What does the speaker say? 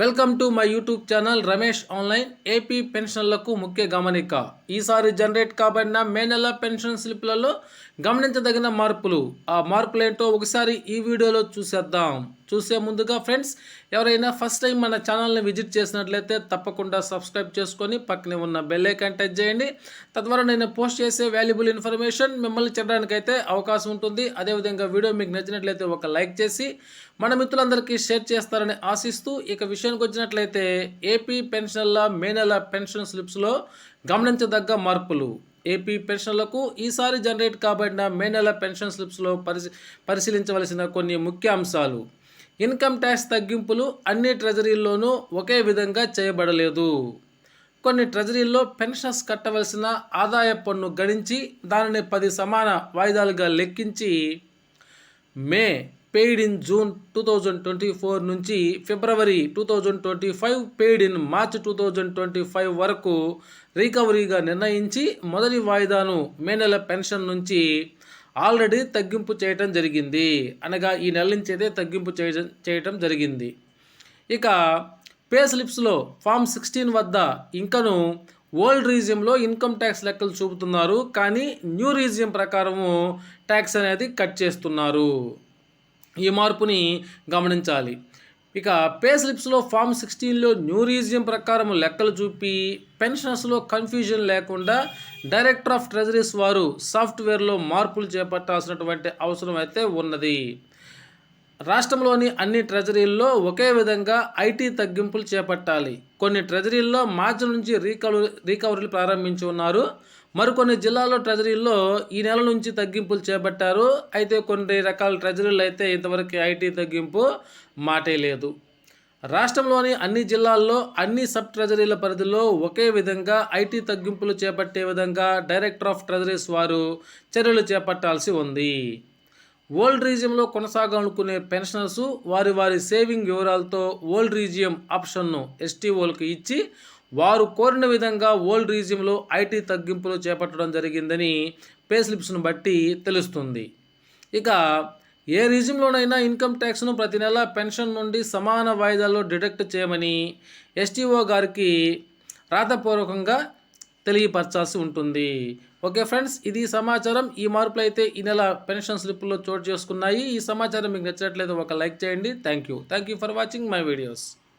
Welcome to my YouTube channel Ramesh online. AP పెన్షన్లకు ముఖ్య గమనిక. ఈసారి జనరేట్ కాబడిన మే నెల పెన్షన్ స్లిప్లలో గమనించదగిన మార్పులు. ఆ మార్పులు ఏంటో ఒకసారి ఈ వీడియోలో చూసేద్దాం. చూసే ముందుగా ఫ్రెండ్స్ ఎవరైనా ఫస్ట్ టైం మన ఛానల్ని విజిట్ చేసినట్లయితే తప్పకుండా సబ్స్క్రైబ్ చేసుకొని పక్కనే ఉన్న బెల్ ఐకాన్ టచ్ చేయండి. తద్వారా నేను పోస్ట్ చేసే వాల్యుబుల్ ఇన్ఫర్మేషన్ మిమ్మల్ని చెప్పడానికైతే అవకాశం ఉంటుంది. అదేవిధంగా వీడియో మీకు నచ్చినట్లయితే ఒక లైక్ చేసి మన మిత్రులందరికీ షేర్ చేస్తారని ఆశిస్తూ ఇక విషయానికి వచ్చినట్లయితే ఏపీ పెన్షన్ల మే నెల పెన్షన్ స్లిప్స్లో గమనించదగ్గ మార్పులు. ఏపీ పెన్షన్లకు ఈసారి జనరేట్ కాబడిన మే నెల పెన్షన్ స్లిప్స్లో పరిశీ పరిశీలించవలసిన కొన్ని ముఖ్య అంశాలు. ఇన్కమ్ ట్యాక్స్ తగ్గింపులు అన్ని ట్రెజరీల్లోనూ ఒకే విధంగా చేయబడలేదు. కొన్ని ట్రెజరీల్లో పెన్షన్స్ కట్టవలసిన ఆదాయ పన్ను గణించి దానిని పది సమాన వాయిదాలుగా లెక్కించి May paid in June two thousand twenty four నుంచి February two thousand twenty five paid in March two thousand twenty five వరకు రికవరీగా నిర్ణయించి మొదటి వాయిదాను మే నెల పెన్షన్ నుంచి ఆల్రెడీ తగ్గింపు చేయటం జరిగింది. అనగా ఈ నెల నుంచి అయితే తగ్గింపు చేయడం చేయటం జరిగింది. ఇక పే స్లిప్స్లో ఫామ్ సిక్స్టీన్ వద్ద ఇంకను ఓల్డ్ రీజియంలో ఇన్కమ్ ట్యాక్స్ లెక్కలు చూపుతున్నారు. కానీ న్యూ రీజియం ప్రకారము ట్యాక్స్ అనేది కట్ చేస్తున్నారు. ఈ మార్పుని గమనించాలి. ఇక పే స్లిప్స్లో ఫామ్ సిక్స్టీన్లో న్యూ రీజియం ప్రకారం లెక్కలు చూపి పెన్షన్స్లో కన్ఫ్యూజన్ లేకుండా డైరెక్టర్ ఆఫ్ ట్రెజరీస్ వారు సాఫ్ట్వేర్లో మార్పులు చేపట్టాల్సినటువంటి అవసరం అయితే ఉన్నది. రాష్ట్రంలోని అన్ని ట్రెజరీల్లో ఒకే విధంగా ఐటీ తగ్గింపులు చేపట్టాలి. కొన్ని ట్రెజరీల్లో మార్చి నుంచి రీకవరీ రీకవరీలు ప్రారంభించి ఉన్నారు. మరికొన్ని జిల్లాల్లో ట్రెజరీల్లో ఈ నెల నుంచి తగ్గింపులు చేపట్టారు. అయితే కొన్ని రకాల ట్రెజరీలు అయితే ఇంతవరకు ఐటీ తగ్గింపు మాటే లేదు. రాష్ట్రంలోని అన్ని జిల్లాల్లో అన్ని సబ్ ట్రెజరీల పరిధిలో ఒకే విధంగా ఐటీ తగ్గింపులు చేపట్టే విధంగా డైరెక్టర్ ఆఫ్ ట్రెజరీస్ వారు చర్యలు చేపట్టాల్సి ఉంది. ఓల్డ్ రీజియంలో కొనసాగాలనుకునే పెన్షనర్స్ వారి వారి సేవింగ్ వివరాలతో ఓల్డ్ రీజియం ఆప్షన్ను ఎస్టీఓలకు ఇచ్చి వారు కోరిన విధంగా ఓల్డ్ రీజియంలో ఐటీ తగ్గింపులు చేపట్టడం జరిగిందని పే స్లిప్స్ను బట్టి తెలుస్తుంది. ఇక ఏ రీజియంలోనైనా ఇన్కమ్ ట్యాక్స్ను ప్రతి నెల పెన్షన్ నుండి సమాన వాయిదాల్లో డిడక్ట్ చేయమని ఎస్టీఓ గారికి రాతపూర్వకంగా తెలియపరచాల్సి ఉంటుంది. ఓకే ఫ్రెండ్స్ ఇది సమాచారం. ఈ మార్పులు అయితే ఈ నెల పెన్షన్ స్లిప్లో చోటు చేసుకున్నాయి. ఈ సమాచారం మీకు నచ్చినట్లయితే ఒక లైక్ చేయండి. Thank you. Thank you for watching my videos.